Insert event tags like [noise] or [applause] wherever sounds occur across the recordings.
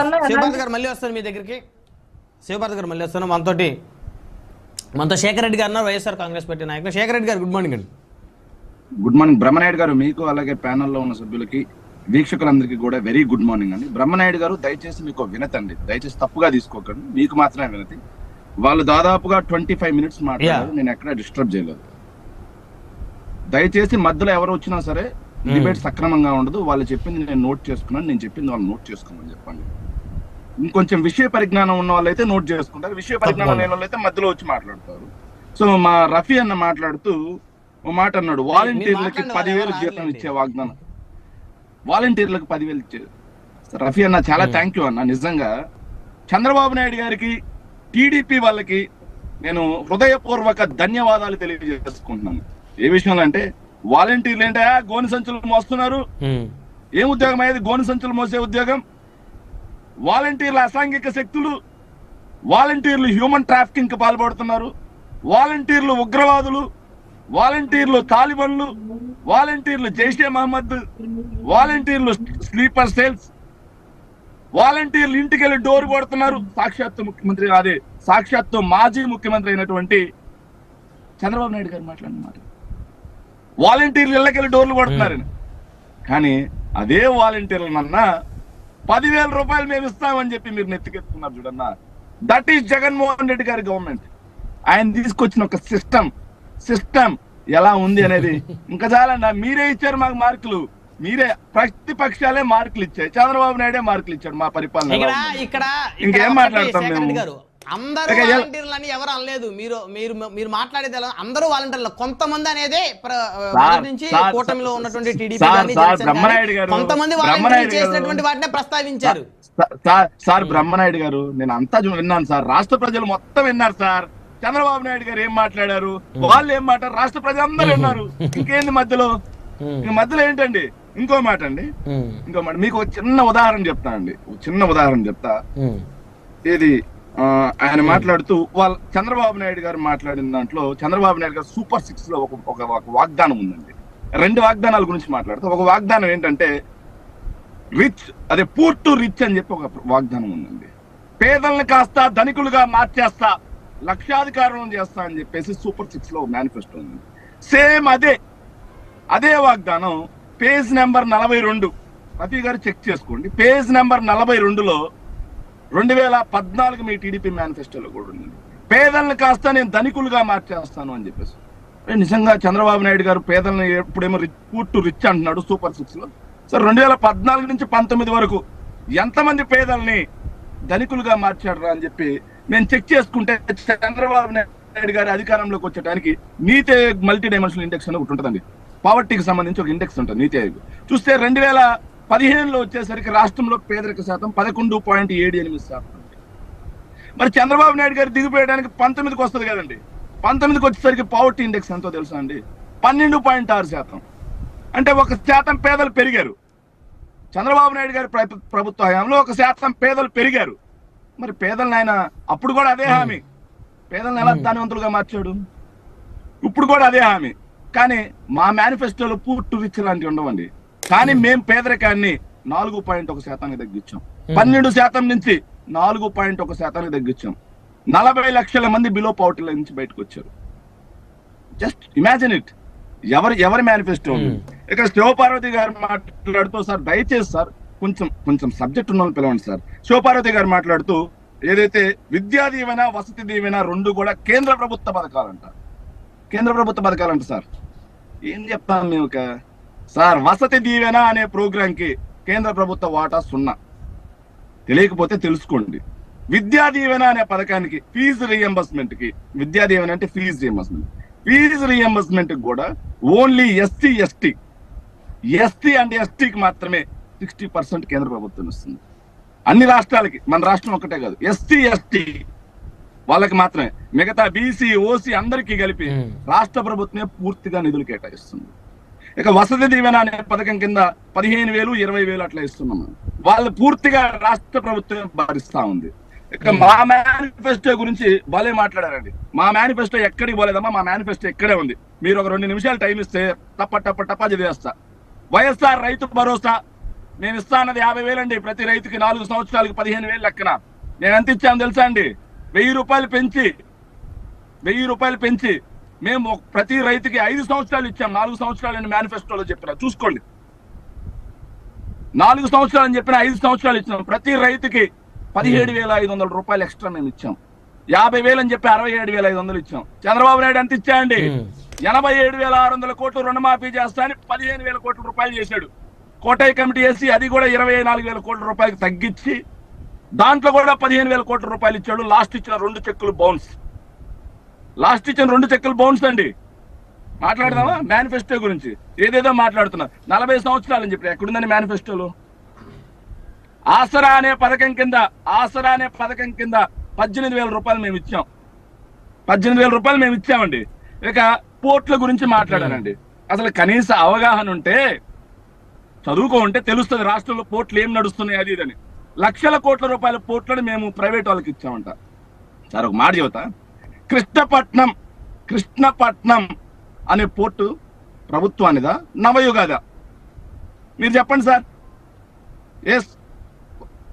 వల్ల శివభారత్ గారు మళ్ళీ వస్తారు మీ దగ్గరికి? శివభారత్ గారు మళ్ళీ వస్తాను మనతోటి మనతో శేఖర్ రెడ్డి గారు ఉన్నారు వైఎస్ఆర్ కాంగ్రెస్ పార్టీ నాయకులు. శేఖర్ రెడ్డి గారు గుడ్ మార్నింగ్ అండి. Good morning. బ్రహ్మనాయుడు గారు మీకు అలాగే ప్యానెల్లో ఉన్న సభ్యులకి వీక్షకులందరికీ కూడా వెరీ గుడ్ మార్నింగ్ అండి. బ్రహ్మనాయుడు గారు దయచేసి మీకు వినతి అండి. దయచేసి తప్పుగా తీసుకోకండి. మీకు మాత్రమే వినతి. వాళ్ళు దాదాపుగా ట్వంటీ ఫైవ్ మినిట్స్ మాట్లాడారు. నేను ఎక్కడ డిస్టర్బ్ చేయలేదు. దయచేసి మధ్యలో ఎవరు వచ్చినా సరే డిబేట్ సక్రమంగా ఉండదు. వాళ్ళు చెప్పింది నేను నోట్ చేసుకున్నాను. నేను చెప్పింది వాళ్ళు నోట్ చేసుకోమని చెప్పండి. ఇంకొంచెం విషయ పరిజ్ఞానం ఉన్న వాళ్ళైతే నోట్ చేసుకుంటారు. విషయ పరిజ్ఞానం లేని వాళ్ళైతే మధ్యలో వచ్చి మాట్లాడతారు. సో మా రఫీ అన్న మాట్లాడుతూ ఓ మాట అన్నాడు. వాలంటీర్లకి పదివేలు జీతం ఇచ్చే వాగ్దానం. వాలంటీర్లకు పదివేలు ఇచ్చే రఫీ అన్న చాలా థ్యాంక్ యూ అన్న. నిజంగా చంద్రబాబు నాయుడు గారికి టీడీపీ వాళ్ళకి నేను హృదయపూర్వక ధన్యవాదాలు తెలియజేసుకుంటున్నాను. ఏ విషయంలో అంటే వాలంటీర్లు ఏంటా? గోని సంచులు మోస్తున్నారు. ఏం ఉద్యోగం అయ్యేది? గోని సంచులు మోసే ఉద్యోగం. వాలంటీర్ల అసాంఘిక శక్తులు వాలంటీర్లు హ్యూమన్ ట్రాఫికింగ్కి పాల్పడుతున్నారు. వాలంటీర్లు ఉగ్రవాదులు వాలంటీర్లు తాలిబన్లు వాలంటీర్లు జైషే మహమ్మద్ వాలంటీర్లు స్లీపర్ సెల్స్ వాలంటీర్లు ఇంటికి వెళ్ళి డోర్ కొడుతున్నారు. సాక్షాత్తు ముఖ్యమంత్రి అదే సాక్షాత్తు మాజీ ముఖ్యమంత్రి అయినటువంటి చంద్రబాబు నాయుడు గారు మాట్లాడిన మాట. వాలంటీర్లు ఇళ్ళకెళ్ళి డోర్లు కొడుతున్నారని. కానీ అదే వాలంటీర్లనన్నా పదివేల రూపాయలు మేము ఇస్తామని చెప్పి మీరు నెత్తికెత్తుకున్నారు చూడన్నా. దట్ ఈస్ జగన్మోహన్ రెడ్డి గారి గవర్నమెంట్ ఆయన తీసుకొచ్చిన ఒక సిస్టమ్ సిస్టమ్ ఎలా ఉంది అనేది [laughs] ఇంకా చాలన్నా మీరే ఇచ్చారు మాకు మార్కులు. మీరే ప్రతిపక్షాలే మార్కులు ఇచ్చాయి. చంద్రబాబు నాయుడే మార్కులు ఇచ్చాడు మా పరిపాలన ఇంకేం మాట్లాడతాం మేము? అందరూ వాలంటీర్లు అని ఎవరు అనలేదు. మీరు మీరు మీరు మాట్లాడేది ఎలా? అందరూ వాలంటీర్లు. కొంతమంది అనేది నుంచి కూటమిలో ఉన్నటువంటి టీడీపీ కొంతమంది బ్రహ్మనాయుడు వాలంటీర్లు చేసినటువంటి వాటినే ప్రస్తావించారు. సార్ బ్రహ్మనాయుడు గారు నేను అంతా విన్నాను సార్. రాష్ట్ర ప్రజలు మొత్తం విన్నారు సార్. చంద్రబాబు నాయుడు గారు ఏం మాట్లాడారు? వాళ్ళు ఏం మాట్లాడారు? రాష్ట్ర ప్రజలందరూ విన్నారు. ఇంకేంది మధ్యలో? మధ్యలో ఏంటండి? ఇంకో మాట అండి. ఇంకో మాట. మీకు ఒక చిన్న ఉదాహరణ చెప్తా అండి ఒక చిన్న ఉదాహరణ చెప్తా. ఏది? ఆ, ఆయన మాట్లాడుతూ వాళ్ళ చంద్రబాబు నాయుడు గారు మాట్లాడిన దాంట్లో చంద్రబాబు నాయుడు గారు సూపర్ సిక్స్లో ఒక ఒక వాగ్దానం ఉందండి. రెండు వాగ్దానాల గురించి మాట్లాడుతూ ఒక వాగ్దానం ఏంటంటే రిచ్ అదే పూర్ టు రిచ్ అని చెప్పి ఒక వాగ్దానం ఉందండి. పేదల్ని కాస్త ధనికులుగా మార్చేస్తా లక్షాధికారులను చేస్తా అని చెప్పేసి సూపర్ సిక్స్లో మేనిఫెస్టో ఉంది సేమ్ అదే అదే వాగ్దానం పేజ్ నెంబర్ నలభై రెండు. రఫీ గారు చెక్ చేసుకోండి. పేజ్ నెంబర్ నలభై రెండులో రెండు వేల పద్నాలుగు మీ టీడీపీ మేనిఫెస్టోలో కూడా ఉంది. పేదల్ని కాస్త నేను ధనికులుగా మార్చేస్తాను అని చెప్పేసి. నిజంగా చంద్రబాబు నాయుడు గారు పేదల్ని ఎప్పుడేమో రిచ్ పూర్టు రిచ్ అంటున్నాడు సూపర్ సిక్స్లో సార్ రెండు వేల పద్నాలుగు నుంచి పంతొమ్మిది వరకు ఎంతమంది పేదల్ని ధనికులుగా మార్చాడరా అని చెప్పి నేను చెక్ చేసుకుంటే చంద్రబాబు నాయుడు గారి అధికారంలోకి వచ్చేటానికి నీతి మల్టీ డైమెన్షనల్ ఇండెక్స్ అని ఒకటి ఉంటుందండి. పావర్టీకి సంబంధించి ఒక ఇండెక్స్ ఉంటుంది నీతి ఆయోగ్. చూస్తే రెండు వేల పదిహేనులో వచ్చేసరికి రాష్ట్రంలో పేదరిక శాతం పదకొండు పాయింట్ ఏడు ఎనిమిది శాతం. మరి చంద్రబాబు నాయుడు గారు దిగిపోయడానికి పంతొమ్మిదికి వస్తుంది కదండి. పంతొమ్మిదికి వచ్చేసరికి పావర్టీ ఇండెక్స్ ఎంతో తెలుసా అండి? పన్నెండు పాయింట్ ఆరు శాతం. అంటే ఒక శాతం పేదలు పెరిగారు. చంద్రబాబు నాయుడు గారి ప్రభు- ప్రభుత్వ హయాంలో ఒక శాతం పేదలు పెరిగారు. మరి పేదలను ఆయన అప్పుడు కూడా అదే హామీ. పేదలను ఎలా ధనవంతులుగా మార్చాడు? ఇప్పుడు కూడా అదే హామీ. కానీ మా మేనిఫెస్టోలో పూర్తి రిచ్ లాంటివి ఉండవండి. కానీ మేం పేదరికాన్ని నాలుగు పాయింట్ ఒక శాతానికి తగ్గించాం. పన్నెండు శాతం నుంచి నాలుగు పాయింట్ ఒక శాతానికి తగ్గించాం. నలభై లక్షల మంది బిలో పవర్టీ లైన్ నుంచి బయటకు వచ్చారు. Just imagine it. ఎవరి ఎవరి మేనిఫెస్టో ఇక్కడ శివపార్వతి గారు మాట్లాడుతూ సార్ దయచేసి సార్ కొంచెం కొంచెం సబ్జెక్ట్ ఉన్న పిలవండి సార్. శివపార్వతి గారు మాట్లాడుతూ ఏదైతే విద్యా దీవెన వసతి దీవెన రెండు కూడా కేంద్ర ప్రభుత్వ పథకాలంట. కేంద్ర ప్రభుత్వ పథకాలంట సార్. ఏం చెప్తాం మేము ఒక సార్ వసతి దీవెన అనే ప్రోగ్రామ్కి కేంద్ర ప్రభుత్వ వాటా సున్నా. తెలియకపోతే తెలుసుకోండి. విద్యా దీవెన అనే పథకానికి ఫీజు రియంబర్స్మెంట్కి విద్యా దీవెన అంటే ఫీజు రియంబర్స్మెంట్. ఫీజు రియంబర్స్మెంట్ కూడా only SC ST ST and ఎస్టీకి మాత్రమే సిక్స్టీ పర్సెంట్ కేంద్ర ప్రభుత్వం ఇస్తుంది. అన్ని రాష్ట్రాలకి మన రాష్ట్రం ఒకటే కాదు ఎస్సీ ఎస్టీ వాళ్ళకి మాత్రమే. మిగతా బీసీ ఓసీ అందరికీ కలిపి. రాష్ట్ర ప్రభుత్వమే పూర్తిగా నిధులు కేటాయిస్తుంది. ఇక వసతి దీవెన అనే పథకం కింద పదిహేను వేలు ఇరవై వేలు అట్లా ఇస్తున్నాం. వాళ్ళు పూర్తిగా రాష్ట్ర ప్రభుత్వం భరిస్తా ఉంది. ఇక మా మేనిఫెస్టో గురించి భలే మాట్లాడారండి. మా మేనిఫెస్టో ఎక్కడికి పోలేదమ్మా మా మేనిఫెస్టో ఇక్కడే ఉంది. మీరు ఒక రెండు నిమిషాలు టైం ఇస్తే టప్ప టప్ప టప్ప చదివేస్తా వైఎస్ఆర్ రైతు భరోసా నేను ఇస్తా అన్నది యాభై వేలండి. ప్రతి రైతుకి నాలుగు సంవత్సరాలకి పదిహేను వేలు లెక్కన. నేను ఎంత ఇచ్చాను తెలుసా అండి? వెయ్యి రూపాయలు పెంచి వెయ్యి రూపాయలు పెంచి మేము ప్రతి రైతుకి ఐదు సంవత్సరాలు ఇచ్చాం. నాలుగు సంవత్సరాలు అని మేనిఫెస్టోలో చెప్పిన. చూసుకోండి. నాలుగు సంవత్సరాలు అని చెప్పిన ఐదు సంవత్సరాలు ఇచ్చాం ప్రతి రైతుకి పదిహేడు వేల ఐదు వందల రూపాయలు ఎక్స్ట్రా మేము ఇచ్చాం. యాభై వేలు అని చెప్పి అరవై ఏడు వేల ఐదు వందలు ఇచ్చాం. చంద్రబాబు నాయుడు ఎంత ఇచ్చాయండి. ఎనభై ఏడు వేల ఆరు వందల కోట్లు రుణమాఫీ చేస్తా అని పదిహేను వేల కోట్ల రూపాయలు చేశాడు. కోటాయి కమిటీ వేసి అది కూడా ఇరవై నాలుగు వేల కోట్ల రూపాయలకు తగ్గించి దాంట్లో కూడా పదిహేను వేల కోట్ల రూపాయలు ఇచ్చాడు. లాస్ట్ ఇచ్చిన రెండు చెక్కులు బౌన్స్. లాస్ట్ ఇచ్చిన రెండు చెక్కలు బౌన్స్ అండి. మాట్లాడదామా? మేనిఫెస్టో గురించి. ఏదేదో మాట్లాడుతున్నా. నలభై సంవత్సరాలు అని చెప్పి. ఎక్కడుందని మేనిఫెస్టోలో ఆసరా అనే పథకం కింద ఆసరా అనే పథకం కింద పద్దెనిమిది వేల రూపాయలు మేము ఇచ్చాం. పద్దెనిమిది వేల రూపాయలు మేము ఇచ్చామండి. ఇక పోర్ట్ల గురించి మాట్లాడానండి అసలు కనీస అవగాహన ఉంటే చదువుకో ఉంటే తెలుస్తుంది రాష్ట్రంలో పోర్ట్లు ఏం నడుస్తున్నాయి అది ఇదని లక్షల కోట్ల రూపాయల పోర్ట్లను మేము ప్రైవేట్ వాళ్ళకి ఇచ్చామంట. సార్ ఒక మాట చెబుతా. కృష్ణపట్నం కృష్ణపట్నం అనే పోర్టు ప్రభుత్వానిదా? నవయుగాదా? మీరు చెప్పండి సార్. ఎస్.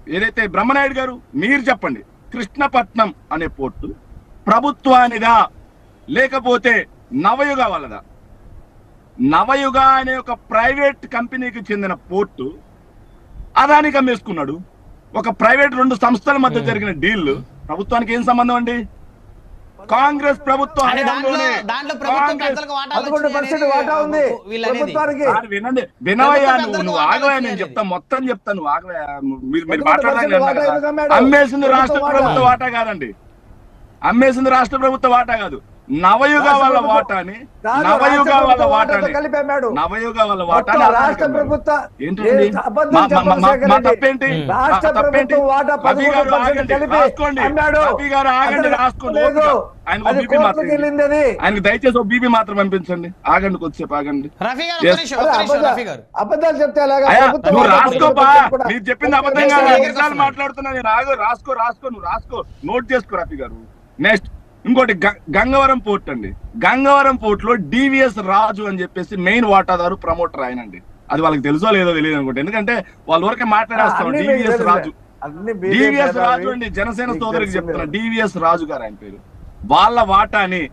ఏదైతే బ్రహ్మనాయుడు గారు మీరు చెప్పండి. కృష్ణపట్నం అనే పోర్టు ప్రభుత్వానిదా? లేకపోతే నవయుగ వాళ్ళదా? నవయుగ అనే ఒక ప్రైవేట్ కంపెనీకి చెందిన పోర్టు అదానికి అమ్మేసుకున్నాడు ఒక ప్రైవేట్ రెండు సంస్థల మధ్య జరిగిన డీల్. ప్రభుత్వానికి ఏం సంబంధం అండి? కాంగ్రెస్ ప్రభుత్వం వినండి వినవయ్యా నువ్వు నువ్వు నేను. చెప్తా మొత్తం చెప్తా నువ్వు ఆగవయ్యా మీరు. అమ్మాడు? అమ్మేసింది రాష్ట్ర ప్రభుత్వం. వాటా కాదండి అమ్మేసింది రాష్ట్ర ప్రభుత్వ వాటా కాదు నవయుగ వాళ్ళ వాటాని నవయుగ వాళ్ళ వాటాని. నవయుగ వాళ్ళ వాటాని రాష్ట్ర. ప్రభుత్వ. తప్పేంటి తప్పేంటి రవి గారు ఆగండి కలిపి రాసుకోండి అమ్మాడు. రవి గారు ఆగండి రాసుకోండి. ఆయన బీపీ మాత్రం. ఆయనకి దయచేసి ఒక బీపీ మాత్రం పంపించండి ఆగండి కొద్దిసేపు ఆగండి అబద్ధాలు చెప్తే నువ్వు రాసుకోపా కూడా. మీరు చెప్పింది అబద్ధం కాదు. మాట్లాడుతున్నా నేను రాసుకో రాసుకో నువ్వు రాసుకో నోట్ చేసుకో రఫీ గారు నెక్స్ట్ ఇంకోటి గ- గంగవరం పోర్ట్ అండి. గంగవరం పోర్ట్లో డివిఎస్ రాజు అని చెప్పేసి మెయిన్ వాటాదారు ప్రమోటర్ ఆయనండి. అది వాళ్ళకి తెలుసో లేదో తెలియదు అనుకుంటే. ఎందుకంటే వాళ్ళ వరకే మాట్లాడేస్తాం డివిఎస్. రాజు. డివిఎస్. రాజు అండి జనసేన సోదరికి చెప్తున్నా. డివిఎస్ రాజు గారు ఆయన పేరు. వాళ్ళ వాటాని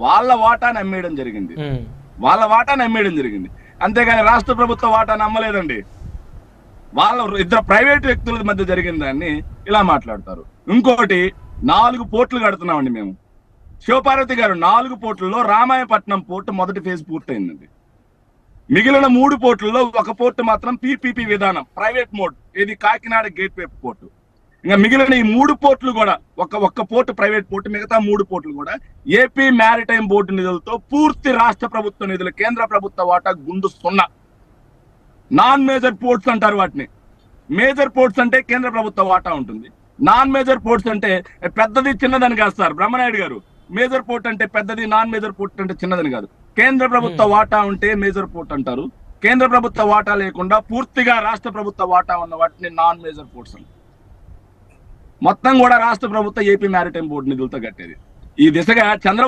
వాళ్ళ వాటాని అమ్మేయడం జరిగింది. వాళ్ళ వాటాని అమ్మేయడం జరిగింది. అంతేగాని రాష్ట్ర ప్రభుత్వ వాటాని అమ్మలేదండి. వాళ్ళ ఇద్దరు ప్రైవేట్ వ్యక్తుల మధ్య జరిగిన దాన్ని ఇలా మాట్లాడతారు. ఇంకోటి నాలుగు పోర్ట్లు కడుతున్నామండి మేము. శివపార్వతి గారు నాలుగు పోర్టుల్లో రామాయపట్నం పోర్టు మొదటి ఫేజ్ పూర్తయిందండి. మిగిలిన మూడు పోర్టుల్లో ఒక పోర్టు మాత్రం పీపీపీ విధానం ప్రైవేట్ మోడ్ ఇది కాకినాడ గేట్ వే పోర్టు. ఇంకా మిగిలిన ఈ మూడు పోర్టులు కూడా ఒక ఒక్క పోర్టు ప్రైవేట్ పోర్టు మిగతా మూడు పోర్టులు కూడా ఏపీ మ్యారిటైమ్ బోర్డు నిధులతో పూర్తి రాష్ట్ర ప్రభుత్వ నిధులు కేంద్ర ప్రభుత్వ వాటా గుండు సున్నా. నాన్ మేజర్ పోర్ట్స్ అంటారు వాటిని. మేజర్ పోర్ట్స్ అంటే కేంద్ర ప్రభుత్వ వాటా ఉంటుంది. నాన్ మేజర్ పోర్ట్స్ అంటే పెద్దది చిన్నదని కాదు సార్. బ్రహ్మనాయుడు గారు మేజర్ పోర్ట్ అంటే పెద్దది నాన్ మేజర్ పోర్ట్ అంటే చిన్నదని కాదు. కేంద్ర ప్రభుత్వ వాటా ఉంటే మేజర్ పోర్ట్ అంటారు. కేంద్ర ప్రభుత్వ వాటా లేకుండా పూర్తిగా రాష్ట్ర ప్రభుత్వ వాటా ఉన్న వాటిని నాన్ మేజర్ పోర్ట్స్ అంటారు. మొత్తం కూడా రాష్ట్ర ప్రభుత్వ ఏపీ మ్యారిటైమ్ బోర్డు నిధులతో కట్టేది ఈ దిశగా చంద్రబాబు